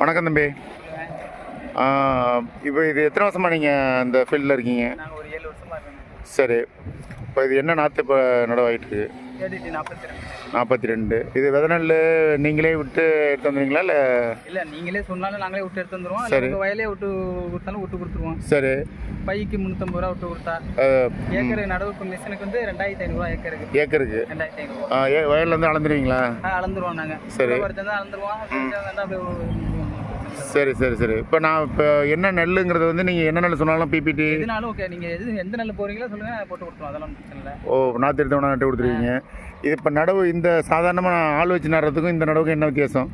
வணக்கம் தம்பி. இப்போ இது எத்தனை வருஷமாக நீங்கள் இந்த ஃபீல்டில் இருக்கீங்க? நாங்கள் ஒரு ஏழு வருஷமா இருக்கோம் சரி. இப்போ இது என்ன நாற்று இப்போ நடவாயிட்டு நாற்பத்தி ரெண்டு இது வித நெல் நீங்களே விட்டு எடுத்து வந்துடுவீங்களா இல்லை? இல்லை நீங்களே சொன்னாலும் நாங்களே விட்டு எடுத்து வந்துருவோம். சரி. வயலே விட்டு கொடுத்தாலும் விட்டு கொடுத்துருவோம். சரி. பைக்கு முந்நூற்றம்பது ரூபா விட்டு கொடுத்தா. ஏக்கர் நடவு மிஷினுக்கு வந்து ரெண்டாயிரத்தி ஐநூறுரூவா ஏக்கருக்கு. ஏக்கருக்கு? ரெண்டாயிரத்தி ஐநூறுரூவா ஆ, ஏ வயல்லேருந்து அளந்துருவீங்களா? அளந்துருவோம் நாங்கள் சரி. அளந்துருவோம் குறைச்சா வேண்டாம் அப்படியே ஒரு- சரி சரி சரி. இப்போ நான் இப்போ என்ன நெல்லுங்கிறது வந்து நீங்கள் என்ன நெல் சொன்னாலும் பிபிடி எதுனாலும் ஓகே நீங்கள் எது எந்த நெல் போகிறீங்களோ சொல்லுங்கள் போட்டு கொடுத்துருவோம். அதெல்லாம் பிரச்சனை இல்லை. ஓ நாற்று எடுத்தவனா நட்டு கொடுத்துருவீங்க. இது இப்போ நடவு இந்த சாதாரணமாக ஆள் வச்சு நடுறதுக்கும் இந்த நடவுக்கும் என்ன வித்தியாசம்?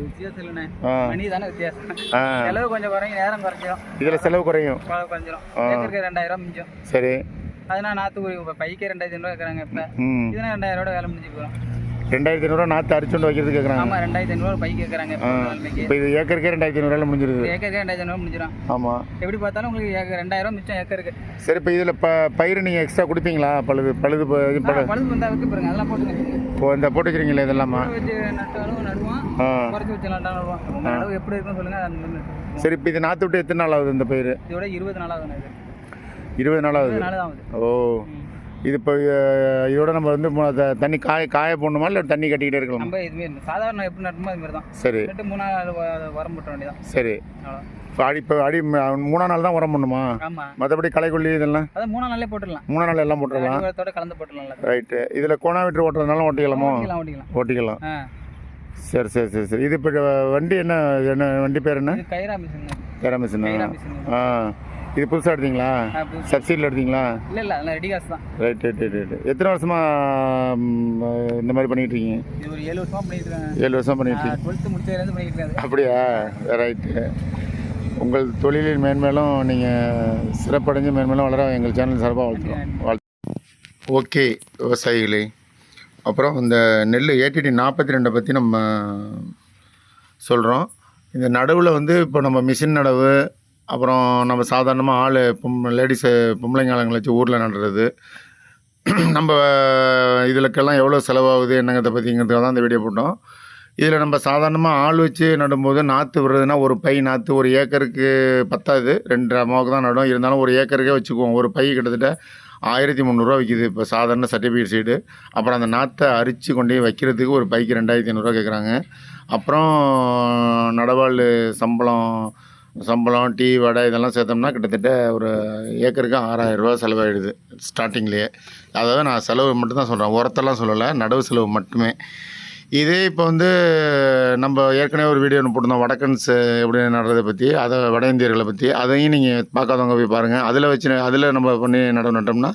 வித்தியாசம் இல்லைண்ணே. மணி தானே வித்தியாசம். செலவு கொஞ்சம் குறையும் நேரம் குறைஞ்சிரும். இதில் செலவு குறையும். குறைஞ்சிரும். ரெண்டாயிரம் மிஞ்சும். சரி. அதனால் நாற்று பைக்கே ரெண்டாயிரத்தி ஐநூறுவா இருக்கிறாங்க இப்போ. ம். இதுனா ரெண்டாயிரம் ரூபா வேலை முடிஞ்சு ரெண்டாயிரத்தி ஐநூறுரூவா நாற்று அரிச்சுண்டு வைக்கிறது கேட்குறாங்க ஆமாம் ரெண்டாயிரத்தி ஐநூறுவா பைக் கேட்குறாங்க இப்போ இது ஏக்கருக்கே ரெண்டாயிரத்தி ஐநூறுவாயில் முடிஞ்சிருது. ஏக்கருக்கு ரெண்டாயிரத்தி ஐநூறுவா முடிஞ்சிடும் ஆமாம் எப்படி பார்த்தாலும் உங்களுக்கு ரெண்டாயிரம் மிச்சம் ஏக்கருக்கு. சரி இப்போ இதில் ப பயிர் நீங்கள் எக்ஸ்ட்ரா கொடுப்பீங்களா? பழுது பழுது ப- இது பழு பழுது வந்தா வைக்க பாருங்க அதெல்லாம் போட்டுங்க. இப்போ இந்த போட்டு வச்சுருக்கீங்களா இதெல்லாமா எப்படி இருக்குன்னு சொல்லுங்க அந்த மாதிரி நட்டுருவோம். சரி இப்போ இது நாற்று விட்டு எத்தனை நாள் ஆகுது இந்த பயிர் இதோட இருபது நாள் ஆகுது இருபது நாள் ஆகுது. ஓ. இது இப்போ இதோட நம்ம வந்து தண்ணி காய காய போடணுமா இல்லை தண்ணி கட்டிக்கிட்டே இருக்கலாமா? நம்ம இதுவே சாதாரண எப்படி நட்டுமோ அது மாதிரி தான் சரி நட்டு மூணாவது வ- உரம் போட்ட வேண்டியதான் சரி. இப்போ அடி இப்போ அடி ம- மூணாம் நாள் தான் உரம் பண்ணுமா ஆமாம் மற்றபடி களைக்கொல்லி இதெல்லாம்? அதான் மூணாம் நாளே போட்டுடலாம். மூணாம் நாள் எல்லாம் போட்டுடலாம். உரத்தோட கலந்து போட்டுடலாம் ரைட்டு இதில் கோணாமீட்டர் ஓட்டுறதுனால ஓட்டிக்கலாமோ? ஓட்டிக்கலாம் ஓட்டிக்கலாம். சரி சரி சரி சரி. இது இப்போ வண்டி என்ன என்ன வண்டி பேர் என்ன? கேரா மிஷினா கைரா மிஷின் ஆ. இது புதுசாக எடுத்தீங்களா? சப்சிடியில் எடுத்தீங்களா? இல்லை இல்லை அதெல்லாம் ரெடி காசு தான். ரைட் ரைட் ரைட் ரைட் எத்தனை வருஷமாக இந்த மாதிரி பண்ணிகிட்டு இருக்கீங்க? ஒரு ஏழு வருஷமா பண்ணிட்டு இருக்காங்க ஏழு வருஷம் பண்ணிட்டு டுவெல்த்து முடிச்சதுலேருந்து பண்ணிட்டு அப்படியா? ரைட்டு உங்கள் தொழிலில் மேன்மேலும் நீங்கள் சிறப்படைஞ்சு மேன்மேலும் வளர எங்கள் சேனல் சார்பாக வாழ்த்துறோம் வாழ்த்து. ஓகே விவசாயிகளே. அப்புறம் இந்த நெல் ஏடிடி நாற்பத்தி ரெண்டை பற்றி நம்ம சொல்கிறோம் இந்த நடுவில் வந்து இப்போ நம்ம மிஷின் நடவு அப்புறம் நம்ம சாதாரணமாக ஆள் பொம் லேடிஸு பொம்பளைங்க ஆளுங்களை வச்சு ஊரில் நடுறது. நம்ம இதுலக்கெல்லாம் எவ்வளோ செலவாகுது என்னங்கிறத பற்றிங்கிறதுக்காக தான் இந்த வீடியோ போட்டோம். இதில் நம்ம சாதாரணமாக ஆள் வச்சு நடும்போது நாற்று விடுறதுனா ஒரு பை நாற்று ஒரு ஏக்கருக்கு பத்தாது. ரெண்டு அம்மாவுக்கு தான் நடும். இருந்தாலும் ஒரு ஏக்கருக்கே வச்சுக்குவோம். ஒரு பை கிட்டத்தட்ட ஆயிரத்தி முந்நூறுரூவா விற்கிது இப்போ சாதாரண சர்டிஃபிகேட் சீடு அப்புறம் அந்த நாற்றை அரித்து கொண்டு போய் வைக்கிறதுக்கு ஒரு பைக்கு ரெண்டாயிரத்தி ஐநூறுரூவா கேட்குறாங்க அப்புறம் நடவாள் சம்பளம் சம்பளம் டீ வடை இதெல்லாம் சேர்த்தோம்னா கிட்டத்தட்ட ஒரு ஏக்கருக்கு ஆறாயிரரூவா செலவாயிடுது ஸ்டார்டிங்லேயே. அதாவது நான் செலவு மட்டும்தான் சொல்கிறேன் உரத்தெல்லாம் சொல்லலை நடவு செலவு மட்டுமே. இதே இப்போ வந்து நம்ம ஏற்கனவே ஒரு வீடியோ ஒன்று போட்டிருந்தோம். வடக்கன்ஸ் எப்படி நடுறதை பற்றி அதை வட இந்தியர்களை பற்றி அதையும் நீங்கள் பார்க்காதவங்க போய் பாருங்கள் அதில் வச்சு அதில் நம்ம பண்ணி நடவு நட்டோம்னா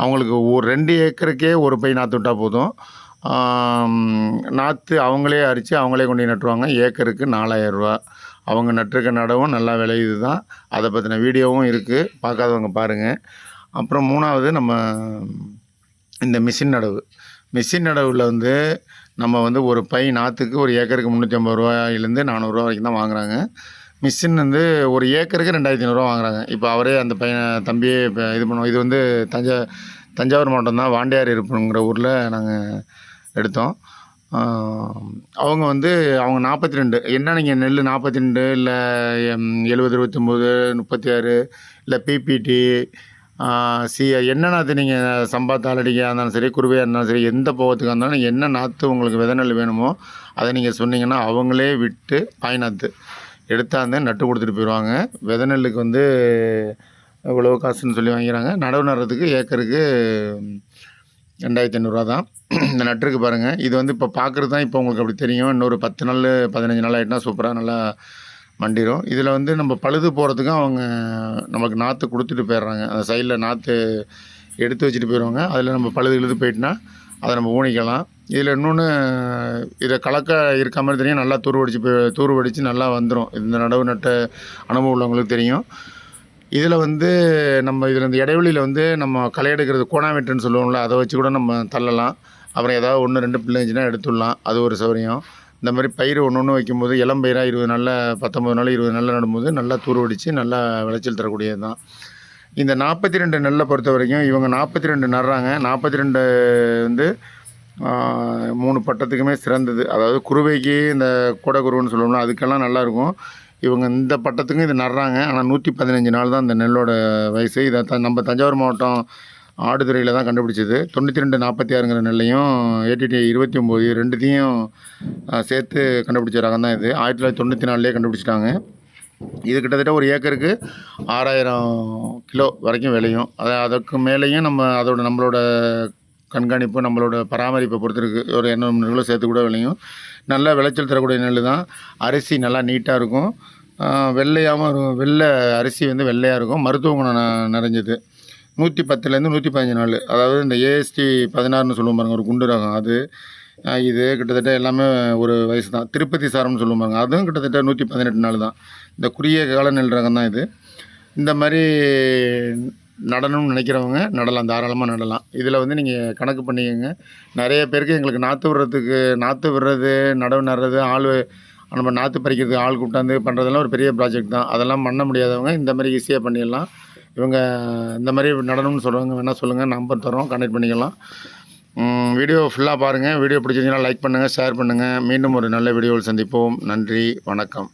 அவங்களுக்கு ஒரு ரெண்டு ஏக்கருக்கே ஒரு பை நாற்று விட்டால் போதும். நாற்று அவங்களே அரித்து அவங்களே கொண்டு நட்டுருவாங்க. ஏக்கருக்கு நாலாயிரரூவா அவங்க நட்டிருக்க நடவும் நல்லா விளையுது தான் அதை பற்றின வீடியோவும் இருக்குது பார்க்காதவங்க பாருங்கள் அப்புறம் மூணாவது நம்ம இந்த மிஷின் நடவு. மிஷின் நடவில் வந்து நம்ம வந்து ஒரு பை நாற்றுக்கு ஒரு ஏக்கருக்கு முந்நூற்றி ஐம்பது ரூபாயிலேருந்து நானூறுரூவா வரைக்கும் தான் வாங்குறாங்க. மிஷின் வந்து ஒரு ஏக்கருக்கு ரெண்டாயிரத்தி ஐநூறுரூவா வாங்குறாங்க. இப்போ அவரே அந்த பையனை தம்பியே இப்போ இது பண்ணுவோம். இது வந்து தஞ்சா தஞ்சாவூர் மாவட்டம் தான். வாண்டியார் இருப்புங்கிற ஊரில் நாங்கள் எடுத்தோம். அவங்க வந்து அவங்க நாற்பத்தி ரெண்டு என்ன நீங்கள் நெல் நாற்பத்தி ரெண்டு இல்லை எழுபது இருபத்தொம்போது முப்பத்தி ஆறு இல்லை பிபிடி சி என்ன நாற்று நீங்கள் சம்பா தாளடிக்காக இருந்தாலும் சரி குருவையாக இருந்தாலும் சரி எந்த போகத்துக்காக இருந்தாலும் நீங்கள் என்ன நாற்று உங்களுக்கு விதை நெல் வேணுமோ அதை நீங்கள் சொன்னீங்கன்னா அவங்களே விட்டு பாய் நாற்று எடுத்தாந்து நட்டு கொடுத்துட்டு போயிடுவாங்க விதை நெல்லுக்கு வந்து இவ்வளோ காசுன்னு சொல்லி வாங்கிறாங்க நடவு நடுறதுக்கு ஏக்கருக்கு ரெண்டாயிரத்தி ஐநூறுரூவா தான். இந்த நட்டுருக்கு பாருங்கள் இது வந்து இப்போ பார்க்குறது தான் இப்போ உங்களுக்கு அப்படி தெரியும். இன்னொரு பத்து நாள் பதினஞ்சு நாள் ஆகிட்டுனா சூப்பராக நல்லா மண்டிரும். இதில் வந்து நம்ம பழுது போகிறதுக்கும் அவங்க நமக்கு நாற்று கொடுத்துட்டு போயிடுறாங்க. அந்த சைடில் நாற்று எடுத்து வச்சுட்டு போயிடுவாங்க அதில் நம்ம பழுது இழுது போயிட்டுனா அதை நம்ம ஊனிக்கலாம். இதில் இன்னொன்று இதை கலக்க இருக்க மாதிரி தெரியும். நல்லா தூர் வடிச்சு போய் தூர் வடித்து நல்லா வந்துடும் இந்த நடவு நட்ட அனுபவம் உள்ளவங்களுக்கு தெரியும். இதில் வந்து நம்ம இதில் இந்த இடைவெளியில் வந்து நம்ம களை எடுக்கிறது கோணாமீட்டர்னு சொல்லுவோம்ல அதை வச்சு கூட நம்ம தள்ளலாம். அப்புறம் ஏதாவது ஒன்று ரெண்டு பிள்ளை இருந்துச்சுன்னா எடுத்துடலாம். அது ஒரு சௌகரியம். இந்த மாதிரி பயிர் ஒன்று ஒன்று வைக்கும்போது இளம் பயிராக இருபது நாளில் பத்தொம்பது நாள் இருபது நாளில் நடும்போது நல்லா தூர்வடித்து நல்லா விளைச்சல் தரக்கூடியது தான் இந்த நாற்பத்தி ரெண்டு நெல்லை பொறுத்த வரைக்கும் இவங்க நாற்பத்தி ரெண்டு நடுறாங்க. நாற்பத்தி ரெண்டு வந்து மூணு பட்டத்துக்குமே சிறந்தது. அதாவது குருவைக்கு இந்த கொடை குருவைன்னு சொல்லுவோம்ல அதுக்கெல்லாம் நல்லாயிருக்கும் இவங்க இந்த பட்டத்துக்கும் இது நடுறாங்க. ஆனால் நூற்றி பதினஞ்சு நாள் தான் இந்த நெல்லோட வயசு. இதை த நம்ம தஞ்சாவூர் மாவட்டம் ஆடுதுறையில் தான் கண்டுபிடிச்சது. தொண்ணூற்றி ரெண்டு நாற்பத்தி ஆறுங்கிற நெல்லையும் ஏடிடி இருபத்தி ஒம்பது ரெண்டுத்தையும் சேர்த்து கண்டுபிடிச்ச ரகம் தான் இது. ஆயிரத்தி தொள்ளாயிரத்தி தொண்ணூற்றி நாலுலேயே கண்டுபிடிச்சிட்டாங்க. இது கிட்டத்தட்ட ஒரு ஏக்கருக்கு ஆறாயிரம் கிலோ வரைக்கும் விளையும். அதை அதுக்கு மேலேயும் நம்ம அதோட நம்மளோட கண்காணிப்பு நம்மளோட பராமரிப்பை பொறுத்து இருக்குது ஒரு எண்ணூறு நெல்லும் சேர்த்து கூட விளையும். நல்ல விளைச்சல் தரக்கூடிய நெல் தான். அரிசி நல்லா நீட்டாக இருக்கும். வெள்ளையாகவும் இருக்கும் வெள்ளை அரிசி வந்து வெள்ளையாக இருக்கும். மருத்துவ குணம் ந- நிறைஞ்சது. நூற்றி பத்துலேருந்து நூற்றி பதினஞ்சு நாள். அதாவது இந்த ஏஎஸ்டி பதினாறுன்னு சொல்லுவோம் பாருங்க. ஒரு குண்டு ரகம். அது இது கிட்டத்தட்ட எல்லாமே ஒரு வயசு தான். திருப்பதி சாரம்னு சொல்லுவோம் பாருங்க. அதுவும் கிட்டத்தட்ட நூற்றி பதினெட்டு நாள் தான். இந்த குறுகிய கால நெல் ரகம் தான் இது. இந்த மாதிரி நடணும்னு நினைக்கிறவங்க நடலாம் தாராளமாக நடலாம். இதில் வந்து நீங்கள் கணக்கு பண்ணிக்கோங்க. நிறைய பேருக்கு எங்களுக்கு நாற்று விடுறதுக்கு நாற்று விடுறது நடவு நடுறது ஆள் நம்ம நாற்று பறிக்கிறதுக்கு ஆள் கூப்பிட்டாந்து பண்ணுறதெல்லாம் ஒரு பெரிய ப்ராஜெக்ட் தான். அதெல்லாம் பண்ண முடியாதவங்க இந்த மாதிரி ஈஸியாக பண்ணிடலாம். இவங்க இந்த மாதிரி நடணும்னு சொல்கிறவங்க வேணால் சொல்லுங்கள் நம்பர் தரோம் கனெக்ட் பண்ணிக்கலாம். வீடியோ ஃபுல்லாக பாருங்கள் வீடியோ பிடிச்சிருந்தீங்கன்னா லைக் பண்ணுங்கள் ஷேர் பண்ணுங்கள் மீண்டும் ஒரு நல்ல வீடியோவில் சந்திப்போம். நன்றி வணக்கம்.